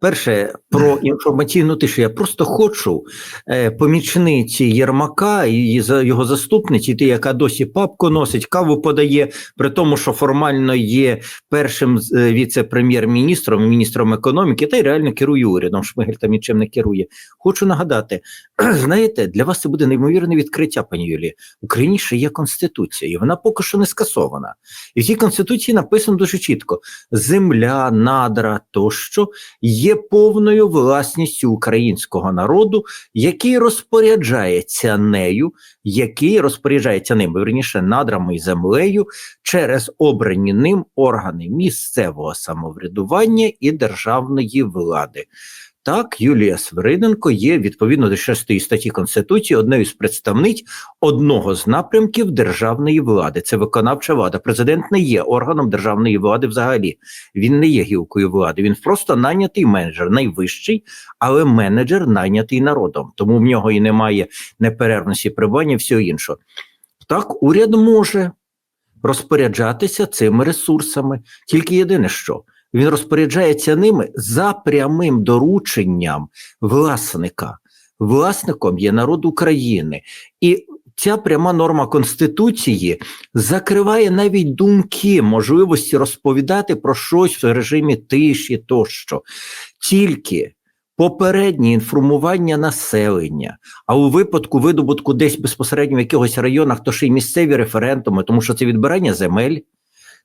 Перше про інформаційну тишу. Я просто хочу е, помічниці Єрмака і за- його заступниці, ті, яка досі папку носить, каву подає, при тому, що формально є першим е, віце-прем'єр-міністром, міністром економіки, та й реально керує урядом. Шмигель там нічим не керує. Хочу нагадати, знаєте, для вас це буде неймовірне відкриття, пані Юлії. В Україні ще є конституція, і вона поки що не скасована. І в цій конституції написано дуже чітко: земля, надра тощо є повною власністю українського народу, який розпоряджається нею, який розпоряджається ним, верніше надрами і землею через обрані ним органи місцевого самоврядування і державної влади. Так, Юлія Свириденко є відповідно до 6 статті Конституції одною з представниць одного з напрямків державної влади. Це виконавча влада. Президент не є органом державної влади взагалі. Він не є гілкою влади. Він просто найнятий менеджер, найвищий, але менеджер найнятий народом. Тому в нього і немає неперервності прибування, всього іншого. Так, уряд може розпоряджатися цими ресурсами. Тільки єдине що він розпоряджається ними за прямим дорученням власника. Власником є народ України. І ця пряма норма Конституції закриває навіть думки, можливості розповідати про щось в режимі тиші тощо. Тільки попереднє інформування населення, а у випадку видобутку десь безпосередньо в якихось районах, то ще й місцеві референдуми, тому що це відбирання земель,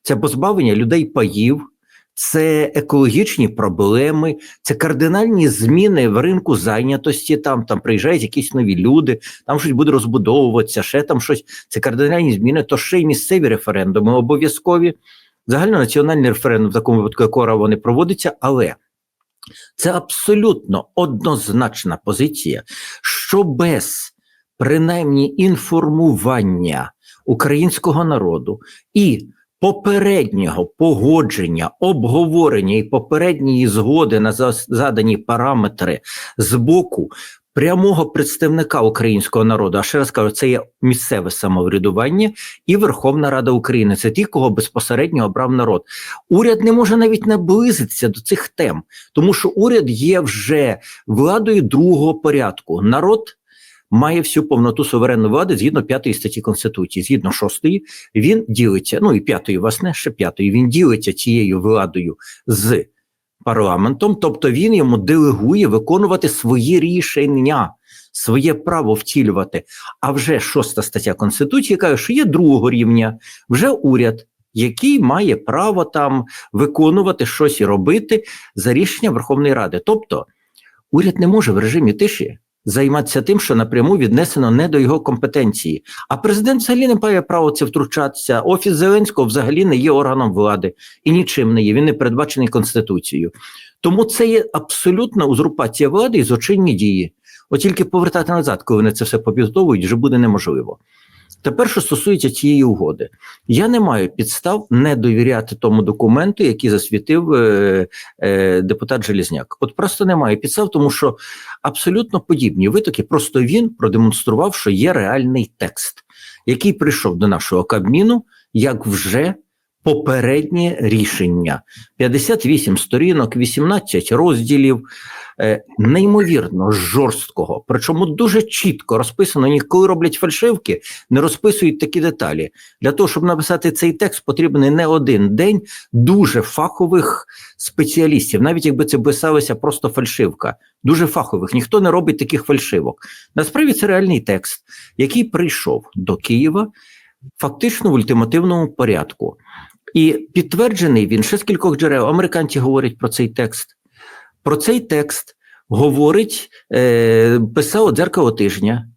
це позбавлення людей паїв. Це екологічні проблеми, це кардинальні зміни в ринку зайнятості. Там там приїжджають якісь нові люди, там щось буде розбудовуватися, ще там щось. Це кардинальні зміни, то ще й місцеві референдуми обов'язкові. Загальнонаціональний референдум в такому випадку, якого вони проводиться, але це абсолютно однозначна позиція, що без принаймні інформування українського народу і попереднього погодження, обговорення і попередньої згоди на задані параметри з боку прямого представника українського народу, а ще раз кажу, це є місцеве самоврядування і Верховна Рада України. Це ті, кого безпосередньо обрав народ. Уряд не може навіть наблизитися до цих тем, тому що уряд є вже владою другого порядку. Народ має всю повноту суверенної влади згідно п'ятої статті Конституції, згідно шостої, він ділиться, ну і п'ятої, власне, ще п'ятої, він ділиться цією владою з парламентом, тобто він йому делегує виконувати свої рішення, своє право втілювати. А вже шоста стаття Конституції каже, що є другого рівня, вже уряд. Який має право там виконувати щось і робити за рішення Верховної Ради. Тобто уряд не може в режимі тиші займатися тим, що напряму віднесено не до його компетенції. А президент взагалі не має права це втручатися. Офіс Зеленського взагалі не є органом влади і нічим не є. Він не передбачений Конституцією. Тому це є абсолютна узурпація влади і злочинні дії. От тільки повертати назад, коли вони це все побудовують, вже буде неможливо. Тепер, що стосується цієї угоди, я не маю підстав не довіряти тому документу, який засвітив е, е, депутат Желізняк. От просто немає підстав, тому що абсолютно подібні витоки. Просто він продемонстрував, що є реальний текст, який прийшов до нашого кабміну як вже попереднє рішення. 58 сторінок, 18 розділів. е, Неймовірно жорсткого, причому дуже чітко розписано. Ніколи роблять фальшивки, не розписують такі деталі. Для того, щоб написати цей текст, потрібен не один день дуже фахових спеціалістів, навіть якби це писалася просто фальшивка, дуже фахових. Ніхто не робить таких фальшивок. Насправді це реальний текст, який прийшов до Києва фактично в ультимативному порядку. І підтверджений він ще з кількох джерел. Американці говорять про цей текст. Про цей текст говорить, е, писав дзеркало тижня.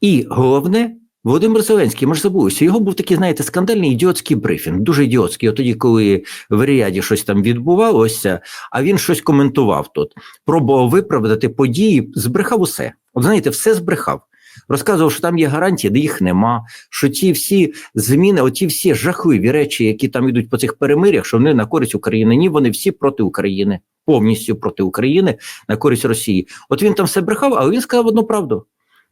І головне, Володимир Зеленський, ми ж його був такий, знаєте, скандальний ідіотський брифінг, дуже ідіотський. От тоді, коли в Ріаді щось там відбувалося, а він щось коментував тут, пробував виправдати події, збрехав усе. От знаєте, все збрехав. Розказував, що там є гарантії, де їх нема. Що ті всі зміни, оті всі жахливі речі, які там йдуть по цих перемирях, що вони на користь України. Ні, вони всі проти України, повністю проти України, на користь Росії. От він там все брехав, але він сказав одну правду.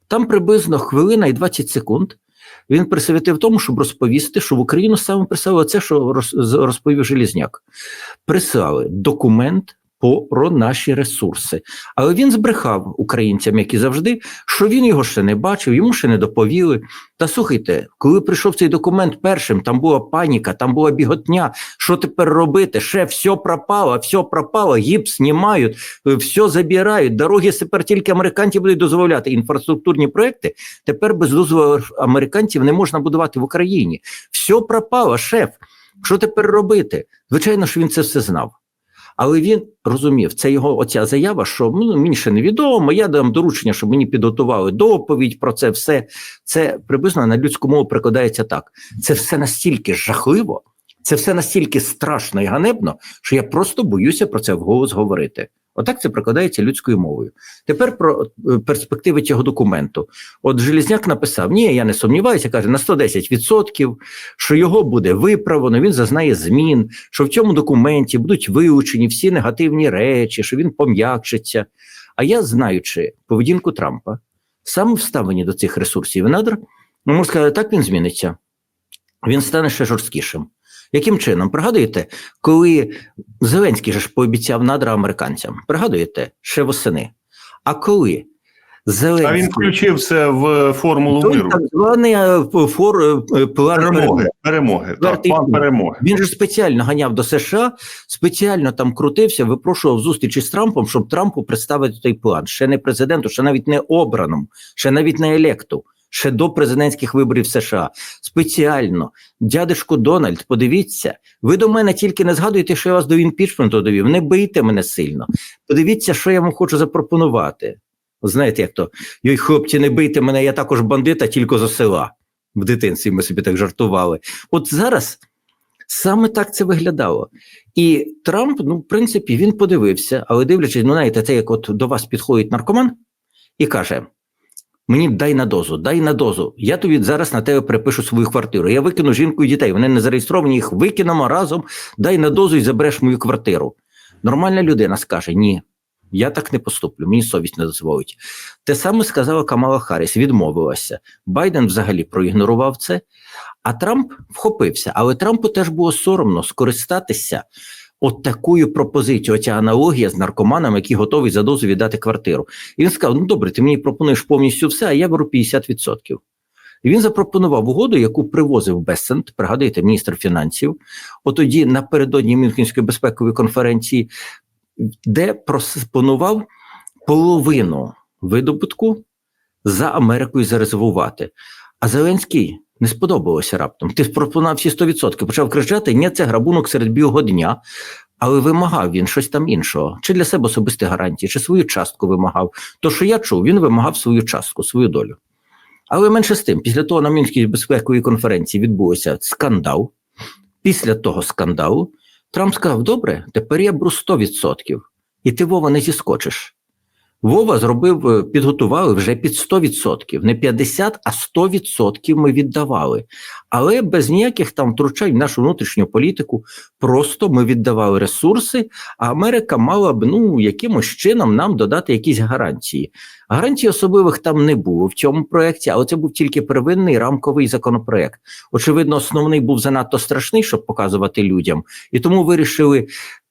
Там приблизно хвилина і 20 секунд. Він присвятив тому, щоб розповісти, що в Україну саме прислали це, що роз- розповів Желізняк. Прислали документ про наші ресурси. Але він збрехав українцям, як і завжди, що він його ще не бачив, йому ще не доповіли. Та слухайте, коли прийшов цей документ першим, там була паніка, там була біготня. Що тепер робити? Ще все пропало, все пропало, гіпс знімають, все забирають. Дороги тепер тільки американці будуть дозволяти. Інфраструктурні проекти тепер без дозволу американців не можна будувати в Україні. Все пропало, шеф. Що тепер робити? Звичайно, що він це все знав. Але він розумів, це його оця заява, що ну, мені ще невідомо, я дам доручення, щоб мені підготували доповідь про це все. Це приблизно на людську мову прикладається так. Це все настільки жахливо, це все настільки страшно і ганебно, що я просто боюся про це вголос говорити. Отак це прикладається людською мовою. Тепер про е, перспективи цього документу. От Желізняк написав: Ні, я не сумніваюся, каже на 110%, що його буде виправлено, він зазнає змін, що в цьому документі будуть вилучені всі негативні речі, що він пом'якшиться. А я, знаючи поведінку Трампа, саме вставлені до цих ресурсів і надр, ну, можу сказати, так він зміниться. Він стане ще жорсткішим. Яким чином? Пригадуєте, коли Зеленський же ж пообіцяв надра американцям? Пригадуєте, ще восени. А коли Зеленський... А він включив це в формулу Той миру. так званий е, фор, е, план Перемоги. Перемоги. Так, план перемоги. Він же спеціально ганяв до США, спеціально там крутився, випрошував зустрічі з Трампом, щоб Трампу представити той план. Ще не президенту, ще навіть не обраному, ще навіть не електу, ще до президентських виборів США. Спеціально, дядечко Дональд, подивіться, ви до мене тільки не згадуєте, що я вас до імпічменту довів. Не бийте мене сильно. Подивіться, що я вам хочу запропонувати. Знаєте, як то йой, хлопці, не бийте мене, я також бандит, а тільки за села. В дитинстві ми собі так жартували. От зараз саме так це виглядало. І Трамп, ну, в принципі, він подивився, але дивлячись, ну, знаєте, це як от до вас підходить наркоман і каже: Мені дай на дозу, дай на дозу. Я тобі зараз на тебе перепишу свою квартиру. Я викину жінку і дітей. Вони не зареєстровані, їх викинемо разом, дай на дозу і забереш мою квартиру. Нормальна людина скаже: ні. Я так не поступлю, мені совість не дозволить. Те саме сказала Камала Харріс, відмовилася. Байден взагалі проігнорував це, а Трамп вхопився. Але Трампу теж було соромно скористатися от такою пропозицією, оця аналогія з наркоманом, який готовий за дозу віддати квартиру. І він сказав: Ну добре, ти мені пропонуєш повністю все, а я беру 50%. І він запропонував угоду, яку привозив Бессент, пригадуєте, міністр фінансів, от тоді напередодні Мюнхенської безпекової конференції, де пропонував половину видобутку за Америкою зарезервувати. А Зеленський не сподобалося раптом. Ти пропонував всі 100%. Почав кричати: ні, це грабунок серед білого дня. Але вимагав він щось там іншого, чи для себе особисті гарантії, чи свою частку вимагав. То, що я чув, він вимагав свою частку, свою долю. Але менше з тим, після того на Мінській безпековій конференції відбувся скандал. Після того скандалу Трамп сказав: добре, тепер я беру 100%. І ти Вова не зіскочиш. Вова зробив, е, підготували вже під 100%. Не 50%, а 100% ми віддавали. Але без ніяких там втручань в нашу внутрішню політику. Просто ми віддавали ресурси, а Америка мала б ну якимось чином нам додати якісь гарантії. Гарантій особливих там не було в цьому проєкті, але це був тільки первинний рамковий законопроект. Очевидно, основний був занадто страшний, щоб показувати людям, і тому вирішили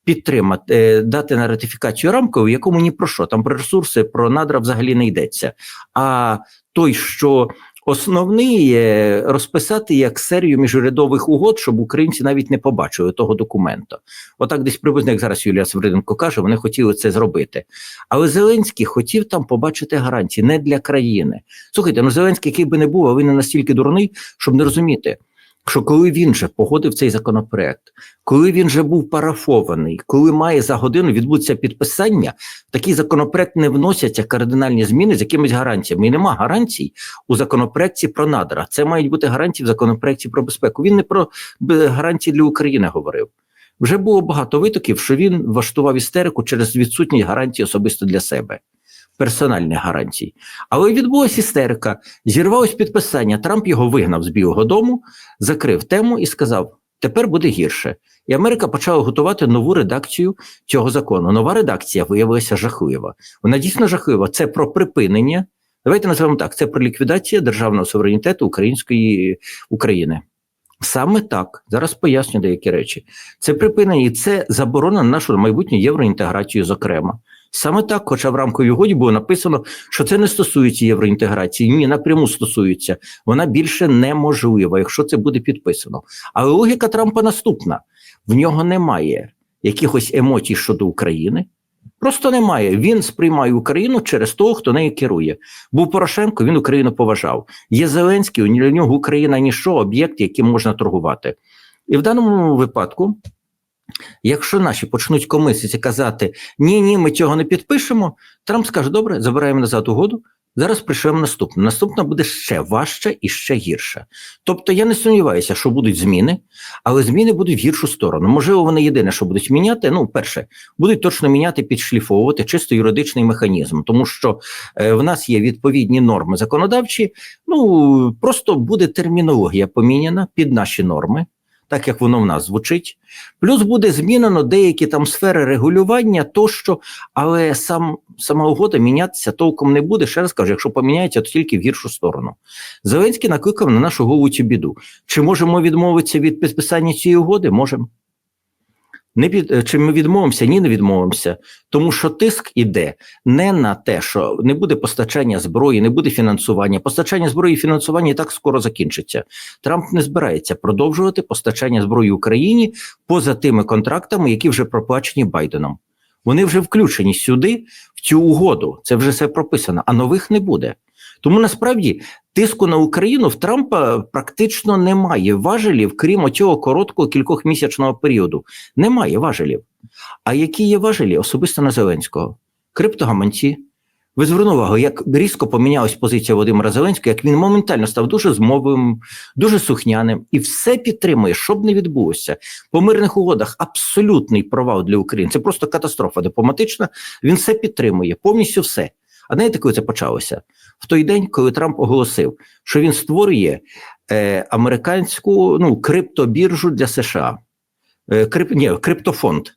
підтримати, е, дати на ратифікацію рамкову, в якому ні про що там про ресурси, про надра взагалі не йдеться. А той, що основний е, розписати як серію міжурядових угод, щоб українці навіть не побачили того документа. Отак, десь приблизно, як зараз Юлія Савриденко каже, вони хотіли це зробити. Але Зеленський хотів там побачити гарантії не для країни. Слухайте, ну Зеленський, який би не був, а він не настільки дурний, щоб не розуміти що коли він же погодив цей законопроект, коли він же був парафований, коли має за годину відбутися підписання, такий законопроект не вносяться кардинальні зміни з якимись гарантіями. І нема гарантій у законопроекті про надра. Це мають бути гарантії в законопроекті про безпеку. Він не про гарантії для України говорив. Вже було багато витоків, що він влаштував істерику через відсутність гарантій особисто для себе персональних гарантій. Але відбулася істерика, зірвалось підписання. Трамп його вигнав з Білого Дому, закрив тему і сказав: тепер буде гірше. І Америка почала готувати нову редакцію цього закону. Нова редакція виявилася жахлива. Вона дійсно жахлива. Це про припинення. Давайте називаємо так: це про ліквідацію державного суверенітету української України. Саме так зараз поясню деякі речі. Це припинення і це заборона на нашу майбутню євроінтеграцію, зокрема. Саме так, хоча в рамковій угоді було написано, що це не стосується євроінтеграції, ні, напряму стосується. Вона більше неможлива, якщо це буде підписано. Але логіка Трампа наступна: в нього немає якихось емоцій щодо України. Просто немає. Він сприймає Україну через того, хто нею керує. Був Порошенко, він Україну поважав. Є Зеленський, для нього Україна ніщо, об'єкт, яким можна торгувати. І в даному випадку, якщо наші почнуть комисити казати ні, ні, ми цього не підпишемо, Трамп скаже: добре, забираємо назад угоду. Зараз прийшемо наступне. Наступна буде ще важче і ще гірше. Тобто я не сумніваюся, що будуть зміни, але зміни будуть в гіршу сторону. Можливо, вони єдине, що будуть міняти. Ну, перше, будуть точно міняти, підшліфовувати чисто юридичний механізм, тому що е, в нас є відповідні норми законодавчі. Ну просто буде термінологія поміняна під наші норми, так як воно в нас звучить. Плюс буде змінено деякі там сфери регулювання, тощо, але сам сама угода мінятися толком не буде. Ще раз кажу, якщо поміняється, то тільки в гіршу сторону. Зеленський накликав на нашу голову цю біду. Чи можемо відмовитися від підписання цієї угоди? Можемо. Не під е, чи ми відмовимося? Ні, не відмовимося, тому що тиск іде не на те, що не буде постачання зброї, не буде фінансування. Постачання зброї і фінансування і так скоро закінчиться. Трамп не збирається продовжувати постачання зброї Україні поза тими контрактами, які вже проплачені Байденом. Вони вже включені сюди, в цю угоду. Це вже все прописано, а нових не буде. Тому насправді тиску на Україну в Трампа практично немає важелів, крім оцього короткого кількохмісячного періоду. Немає важелів. А які є важелі особисто на Зеленського? Криптогаманці. Ви звернули увагу, як різко помінялась позиція Володимира Зеленського, як він моментально став дуже змовим, дуже сухняним і все підтримує, щоб не відбулося. По мирних угодах абсолютний провал для України. Це просто катастрофа дипломатична. Він все підтримує, повністю все. А знаєте, коли це почалося? В той день, коли Трамп оголосив, що він створює е, американську ну, криптобіржу для США, е, крип, ні, криптофонд,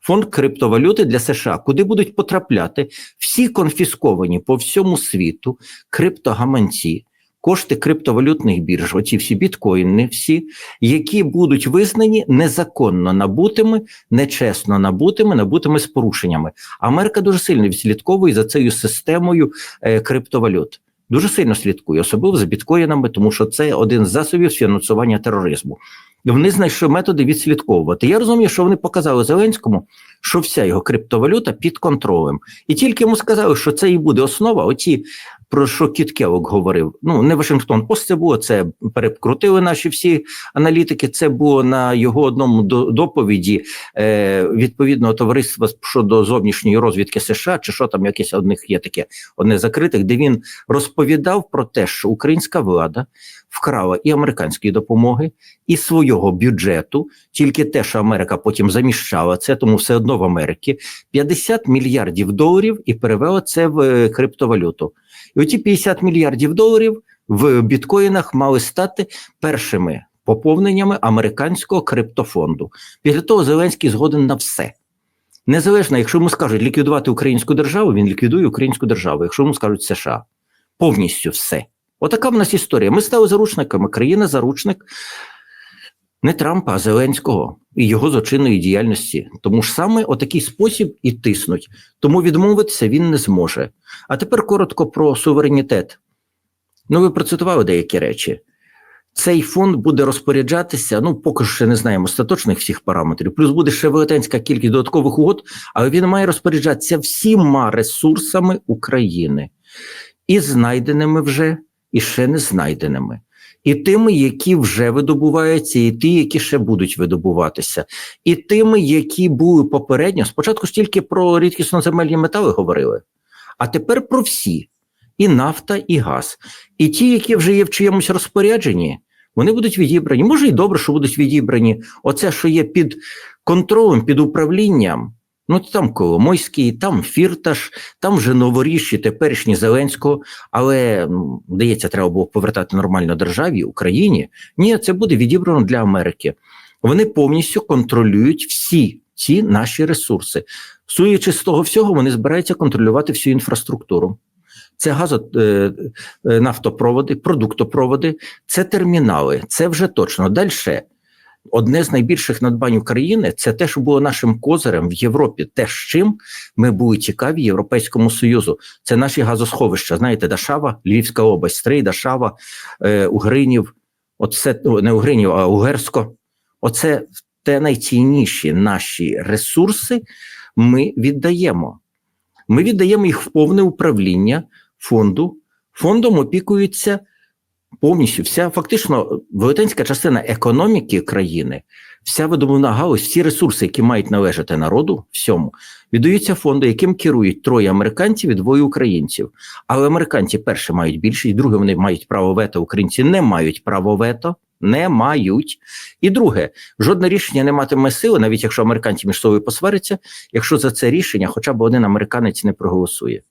фонд криптовалюти для США, куди будуть потрапляти всі конфісковані по всьому світу криптогаманці, кошти криптовалютних бірж, оці всі біткоїни, всі, які будуть визнані незаконно набутими, нечесно набутими, набутими з порушеннями. Америка дуже сильно відслідковує за цією системою е, криптовалют. Дуже сильно слідкує, особливо за біткоїнами, тому що це один з засобів фінансування тероризму. І вони знайшли методи відслідковувати. Я розумію, що вони показали Зеленському, що вся його криптовалюта під контролем. І тільки йому сказали, що це і буде основа. Оті, про що Кіт Келлог говорив. Ну, не Вашингтон Пост це було, це перекрутили наші всі аналітики. Це було на його одному до- доповіді е, відповідного товариства щодо зовнішньої розвідки США, чи що там якесь одних є таке одне закритих, де він розповідав про те, що українська влада вкрала і американської допомоги, і свого бюджету, тільки те, що Америка потім заміщала це, тому все одно в Америці 50 мільярдів доларів і перевела це в е, криптовалюту. І оті 50 мільярдів доларів в біткоїнах мали стати першими поповненнями американського криптофонду. Після того Зеленський згоден на все. Незалежно, якщо йому скажуть ліквідувати українську державу, він ліквідує українську державу. Якщо йому скажуть США, повністю все. Отака в нас історія. Ми стали заручниками. Країна заручник не Трампа, а Зеленського і його злочинної діяльності. Тому ж саме отакий спосіб і тиснуть. Тому відмовитися він не зможе. А тепер коротко про суверенітет. Ну, ви процитували деякі речі. Цей фонд буде розпоряджатися, ну поки що не знаємо остаточних всіх параметрів. Плюс буде ще велетенська кількість додаткових угод, але він має розпоряджатися всіма ресурсами України, і знайденими вже, і ще не знайденими, і тими, які вже видобуваються, і ті, які ще будуть видобуватися, і тими, які були попередньо. Спочатку ж тільки про рідкісноземельні метали говорили, а тепер про всі. І нафта, і газ. І ті, які вже є в чиємусь розпорядженні, вони будуть відібрані. Може, і добре, що будуть відібрані. Оце, що є під контролем, під управлінням. Ну, там Коломойський, там Фірташ, там вже новоріші, теперішні Зеленського. Але здається, треба було повертати нормально державі, Україні. Ні, це буде відібрано для Америки. Вони повністю контролюють всі ці наші ресурси. Суючи з того всього, вони збираються контролювати всю інфраструктуру. це газо, е, е, нафтопроводи, продуктопроводи, це термінали. Це вже точно. Далі. Одне з найбільших надбань України це те, що було нашим козирем в Європі. Те, з чим ми були цікаві Європейському Союзу. Це наші газосховища. Знаєте, Дашава, Львівська область, Стрий, Дашава, е, Угринів, оце не Угринів, а Угерсько. Оце те найцінніші наші ресурси. Ми віддаємо. Ми віддаємо їх в повне управління фонду. Фондом опікується повністю вся фактично велетенська частина економіки країни, вся видобувна галузь, всі ресурси, які мають належати народу, всьому, віддаються фонду, яким керують троє американців і двоє українців. Але американці перше мають більшість, друге вони мають право вето, українці не мають право вето. Не мають. І друге, жодне рішення не матиме сили, навіть якщо американці між собою посваряться, якщо за це рішення хоча б один американець не проголосує.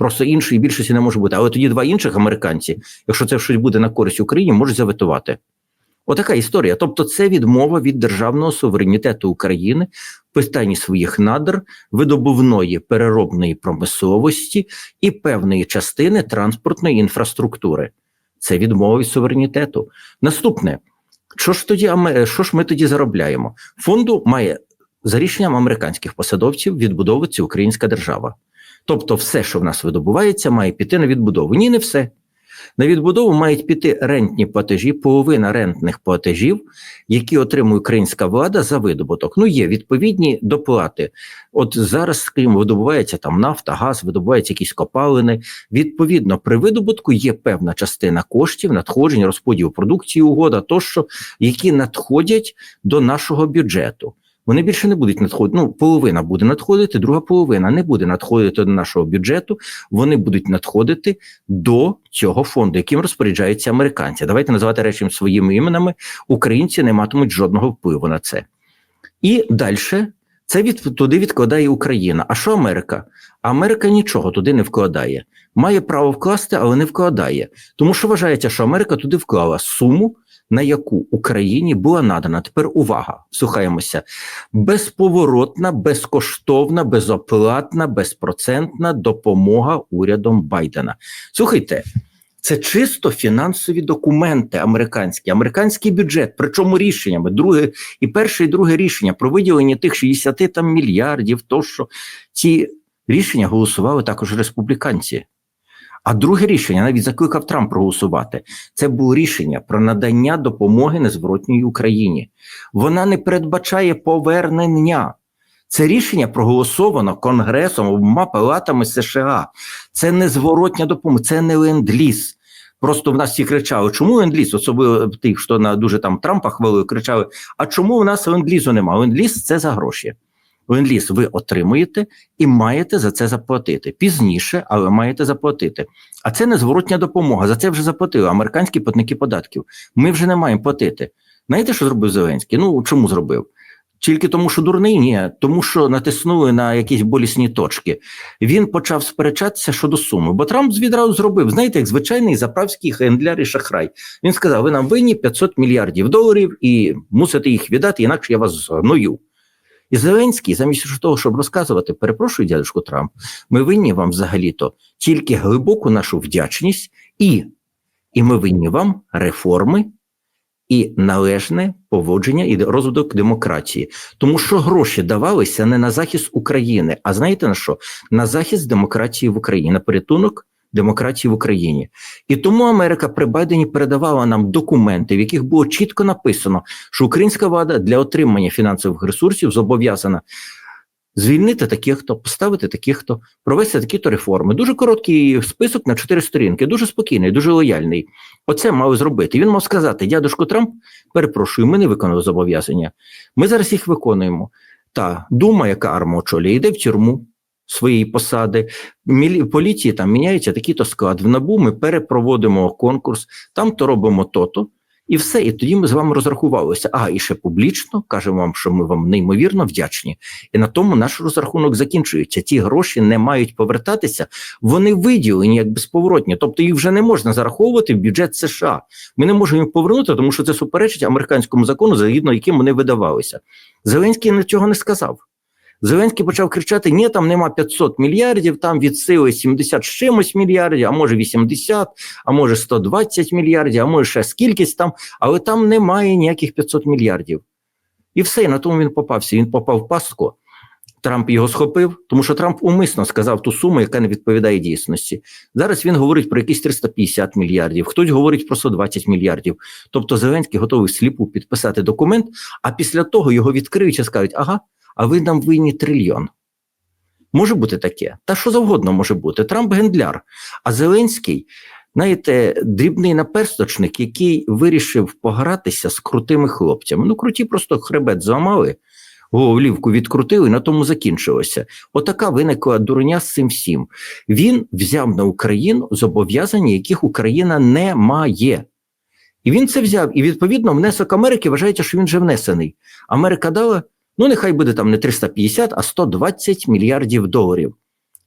Просто іншої більшості не може бути. Але тоді два інших американці, якщо це щось буде на користь Україні, можуть заветувати. Отака історія. Тобто, це відмова від державного суверенітету України в питанні своїх надр, видобувної переробної промисловості і певної частини транспортної інфраструктури. Це відмова від суверенітету. Наступне, що ж тоді що ж ми тоді заробляємо? Фонду має за рішенням американських посадовців відбудовуватися українська держава. Тобто, все, що в нас видобувається, має піти на відбудову. Ні, не все. На відбудову мають піти рентні платежі, половина рентних платежів, які отримує українська влада за видобуток. Ну, є відповідні доплати. От зараз, скажімо, видобувається там нафта, газ, видобуваються якісь копалини. Відповідно, при видобутку є певна частина коштів, надходжень, розподілу продукції, угода тощо, які надходять до нашого бюджету. Вони більше не будуть надходити. Ну, половина буде надходити, друга половина не буде надходити до нашого бюджету. Вони будуть надходити до цього фонду, яким розпоряджаються американці. Давайте називати речі своїми іменами. Українці не матимуть жодного впливу на це. І далі це від туди відкладає Україна. А що Америка? Америка нічого туди не вкладає. Має право вкласти, але не вкладає. Тому що вважається, що Америка туди вклала суму, на яку Україні була надана. Тепер увага, слухаємося. Безповоротна, безкоштовна, безоплатна, безпроцентна допомога урядом Байдена. Слухайте. Це чисто фінансові документи американські, американський бюджет, причому рішеннями. Друге і перше, і друге рішення про виділення тих 60 там мільярдів. То що ці рішення голосували також республіканці. А друге рішення навіть закликав Трамп проголосувати. Це було рішення про надання допомоги незворотній Україні. Вона не передбачає повернення. Це рішення проголосовано Конгресом обома палатами США. Це незворотня допомога, це не ленд-ліз. Просто в нас всі кричали, чому ленд-ліз? Особливо ті, хто на дуже там Трампа хвалили, кричали: а чому в нас ленд-лізу немає? Ленд-ліз – це за гроші. Ленд-ліз ви отримуєте і маєте за це заплатити пізніше, але маєте заплатити. А це незворотня допомога. За це вже заплатили американські платники податків. Ми вже не маємо платити. Знаєте, що зробив Зеленський? Ну чому зробив? Тільки тому, що дурний, ні, тому що натиснули на якісь болісні точки. Він почав сперечатися щодо суми, бо Трамп відразу зробив, знаєте, як звичайний заправський хендлер і шахрай. Він сказав: ви нам винні 500 мільярдів доларів і мусите їх віддати, інакше я вас згною. І Зеленський, замість того, щоб розказувати, перепрошую, дядюшку Трамп, ми винні вам взагалі-то тільки глибоку нашу вдячність, і, і ми винні вам реформи і належне поводження і розвиток демократії, тому що гроші давалися не на захист України, а знаєте на що? На захист демократії в Україні, на порятунок демократії в Україні. І тому Америка при Байдені передавала нам документи, в яких було чітко написано, що українська влада для отримання фінансових ресурсів зобов'язана. Звільнити таких, хто поставити таких, хто провести такі-то реформи. Дуже короткий список на чотири сторінки, дуже спокійний, дуже лояльний. Оце мав зробити. Він мав сказати: дядушко Трамп, перепрошую, ми не виконали зобов'язання. Ми зараз їх виконуємо. Та дума, яка арма очолює, йде в тюрму своєї посади. Поліції там міняється такий-то склад. В набу ми перепроводимо конкурс, там то робимо то-то. І все, і тоді ми з вами розрахувалися. А і ще публічно кажемо вам, що ми вам неймовірно вдячні. І на тому наш розрахунок закінчується. Ті гроші не мають повертатися, вони виділені як безповоротні. Тобто їх вже не можна зараховувати в бюджет США. Ми не можемо їх повернути, тому що це суперечить американському закону, згідно яким вони видавалися. Зеленський на цього не сказав. Зеленський почав кричати: ні, там нема 500 мільярдів, там від сили 70 з чимось мільярдів, а може 80, а може 120 мільярдів, а може ще скількись там, але там немає ніяких 500 мільярдів. І все, на тому він попався. Він попав в пастку. Трамп його схопив, тому що Трамп умисно сказав ту суму, яка не відповідає дійсності. Зараз він говорить про якісь 350 мільярдів, хтось говорить про 120 мільярдів. Тобто Зеленський готовий сліпу підписати документ, а після того його відкриють і скажуть: ага, а ви нам винні трильйон. Може бути таке, та що завгодно може бути. Трамп гендляр, а Зеленський, знаєте, дрібний наперсточник, який вирішив погратися з крутими хлопцями. Ну, круті просто хребет зламали, голівку відкрутили, на тому закінчилося. Отака виникла дурня з цим всім. Він взяв на Україну зобов'язання, яких Україна не має. І він це взяв. І відповідно внесок Америки вважається, що він вже внесений. Америка дала, ну нехай буде там не 350, а 120 мільярдів доларів.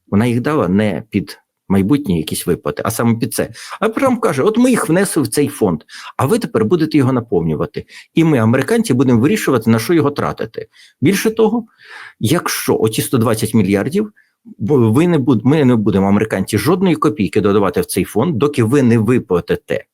Вона їх дала не під майбутні якісь виплати, а саме під це. А Трамп каже: от ми їх внесли в цей фонд, а ви тепер будете його наповнювати. І ми, американці, будемо вирішувати, на що його тратити. Більше того, якщо оті 120 мільярдів. Бо ви не буд, ми не будемо американці жодної копійки додавати в цей фонд, доки ви не виплатите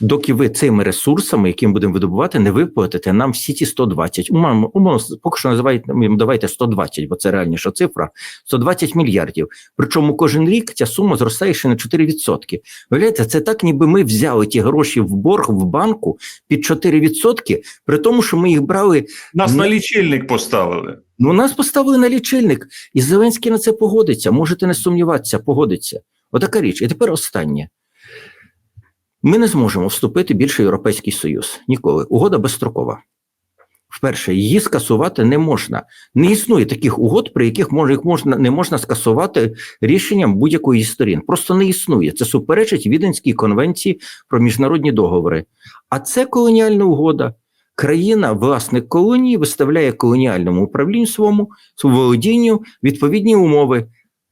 доки ви цими ресурсами, які ми будемо видобувати, не виплатите нам всі ті 120. Умовно, умовно поки що називають ну, давайте 120, бо це реальніша цифра. 120 мільярдів. Причому кожен рік ця сума зростає ще на 4%. Виявляєте, це так, ніби ми взяли ті гроші в борг в банку під 4%, при тому, що ми їх брали. Нас на лічильник поставили. Ну, нас поставили на лічильник, і Зеленський на це погодиться. Можете не сумніватися, погодиться. Отака річ. І тепер останнє. Ми не зможемо вступити більше в Європейський Союз. Ніколи. Угода безстрокова. Вперше, її скасувати не можна. Не існує таких угод, при яких можна, не можна скасувати рішенням будь-якої зі сторін. Просто не існує. Це суперечить Віденській конвенції про міжнародні договори. А це колоніальна угода. Країна, власник колонії, виставляє колоніальному управлінню своєму володінню відповідні умови.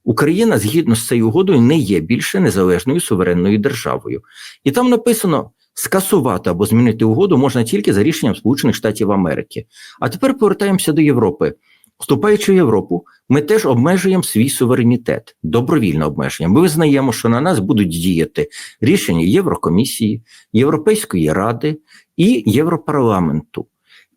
Україна згідно з цією угодою не є більше незалежною суверенною державою. І там написано: скасувати або змінити угоду можна тільки за рішенням Сполучених Штатів Америки. А тепер повертаємося до Європи. Вступаючи в Європу, ми теж обмежуємо свій суверенітет, добровільне обмеження. Ми визнаємо, що на нас будуть діяти рішення Єврокомісії, Європейської ради і Європарламенту.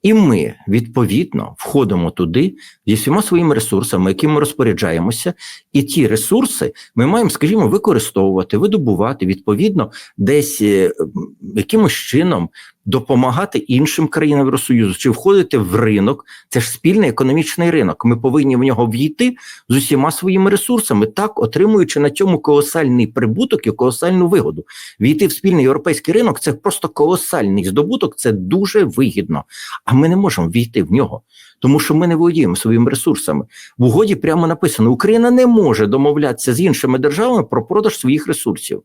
І ми відповідно входимо туди зі всіма своїми ресурсами, якими ми розпоряджаємося, і ті ресурси ми маємо, скажімо, використовувати, видобувати, відповідно, десь е, якимось чином допомагати іншим країнам Євросоюзу чи входити в ринок. Це ж спільний економічний ринок. Ми повинні в нього війти з усіма своїми ресурсами, так отримуючи на цьому колосальний прибуток і колосальну вигоду. Війти в спільний європейський ринок це просто колосальний здобуток, це дуже вигідно. А ми не можемо війти в нього, тому що ми не володіємо своїми ресурсами. В угоді прямо написано: Україна не може домовлятися з іншими державами про продаж своїх ресурсів.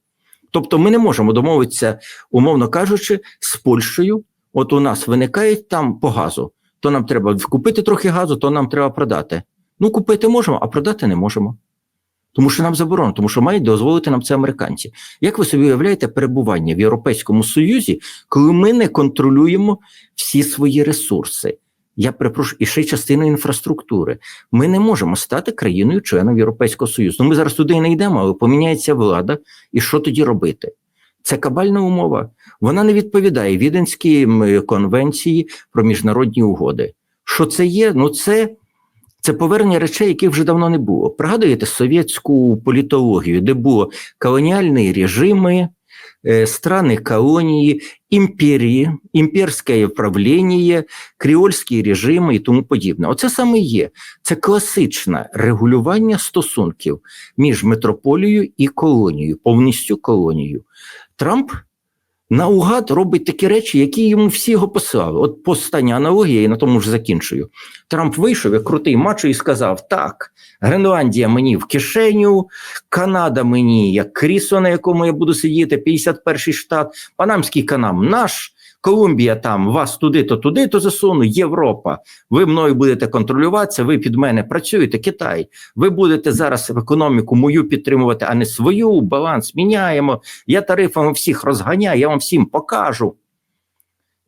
Тобто, ми не можемо домовитися, умовно кажучи, з Польщею. От у нас виникають там по газу. То нам треба купити трохи газу, то нам треба продати. Ну, купити можемо, а продати не можемо. Тому що нам заборонено, тому що мають дозволити нам це американці. Як ви собі уявляєте перебування в Європейському Союзі, коли ми не контролюємо всі свої ресурси? Я перепрошую, і ще й частину інфраструктури. Ми не можемо стати країною членом Європейського Союзу. Ну, ми зараз туди і не йдемо, але поміняється влада, і що тоді робити? Це кабальна умова. Вона не відповідає Віденській конвенції про міжнародні угоди. Що це є? Ну, це, це повернення речей, яких вже давно не було. Пригадуєте совєтську політологію, де було колоніальні режими, е, страни колонії, імперії, імперське правління, кріольські режими і тому подібне. Оце саме є. Це класичне регулювання стосунків між метрополією і колонією, повністю колонією. Трамп наугад робить такі речі, які йому всі його посилали. От постання аналогія, і на тому ж закінчую. Трамп вийшов як крутий мачо і сказав: так, Гренландія мені в кишеню, Канада мені як крісло, на якому я буду сидіти, 51-й штат, Панамський канам наш. Колумбія там вас туди-то, туди-то засуну, Європа. Ви мною будете контролюватися, ви під мене працюєте, Китай. Ви будете зараз в економіку мою підтримувати, а не свою. Баланс міняємо. Я тарифами всіх розганяю, я вам всім покажу.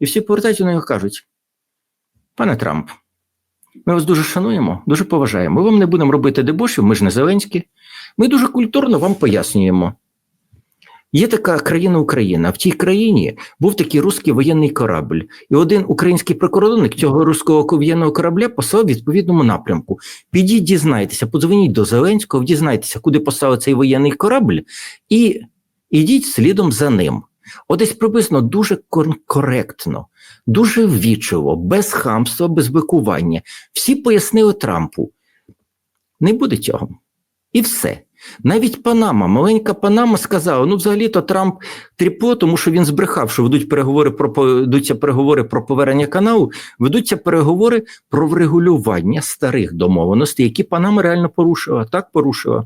І всі повертаються на нього кажуть: пане Трамп, Ми вас дуже шануємо, дуже поважаємо. Ми вам не будемо робити дебошів, ми ж не Зеленські. Ми дуже культурно вам пояснюємо. Є така країна Україна. В тій країні був такий русський воєнний корабль, і один український прикордонник цього руського воєнного корабля послав в відповідному напрямку. Підіть, дізнайтеся, подзвоніть до Зеленського, дізнайтеся, куди послав цей воєнний корабль, і ідіть слідом за ним. От приблизно дуже коректно, дуже ввічливо, без хамства, без бикування. Всі пояснили Трампу. Не буде цього. І все. Навіть Панама, маленька Панама сказала: ну, взагалі-то Трамп тріпо, тому що він збрехав, що ведуть переговори про ведуться переговори про повернення каналу, ведуться переговори про врегулювання старих домовленостей, які Панама реально порушила. Так порушила.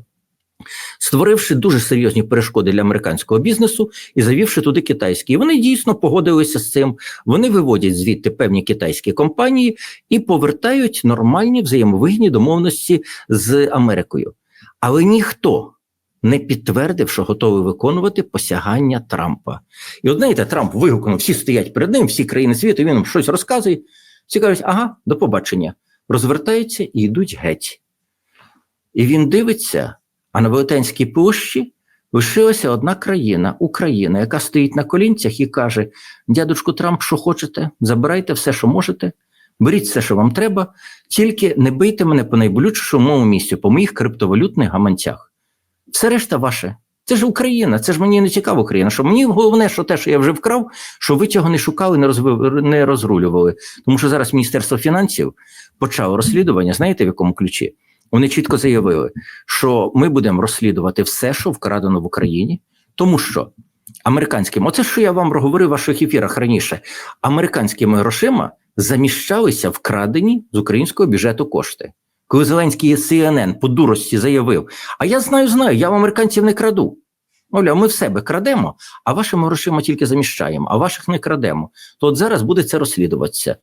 Створивши дуже серйозні перешкоди для американського бізнесу і завівши туди китайські. І вони дійсно погодилися з цим. Вони виводять звідти певні китайські компанії і повертають нормальні взаємовигідні домовленості з Америкою. Але ніхто не підтвердив, що готовий виконувати посягання Трампа. І от знаєте, Трамп вигукнув, всі стоять перед ним, всі країни світу, він їм щось розказує. Всі кажуть, ага, до побачення. Розвертаються і йдуть геть. І він дивиться, а на Велетенській площі лишилася одна країна, Україна, яка стоїть на колінцях і каже: дядечку Трамп, що хочете, забирайте все, що можете, беріть все, що вам треба, тільки не бийте мене по найболючішому місцю, по моїх криптовалютних гаманцях. Все решта ваше. Це ж Україна, це ж мені не цікава Україна. Що мені головне, що те, що я вже вкрав, що ви цього не шукали, не розви- не розрулювали. Тому що зараз Міністерство фінансів почало розслідування. Знаєте в якому ключі? Вони чітко заявили, що ми будемо розслідувати все, що вкрадено в Україні, тому що американським, оце що я вам говорив в ваших ефірах раніше, американськими грошима заміщалися вкрадені з українського бюджету кошти. Коли Зеленський CNN по дурості заявив: А я знаю, знаю, я в американців не краду. Мовляв, ми в себе крадемо, а вашими грошима тільки заміщаємо, а ваших не крадемо. То от зараз буде це розслідуватися.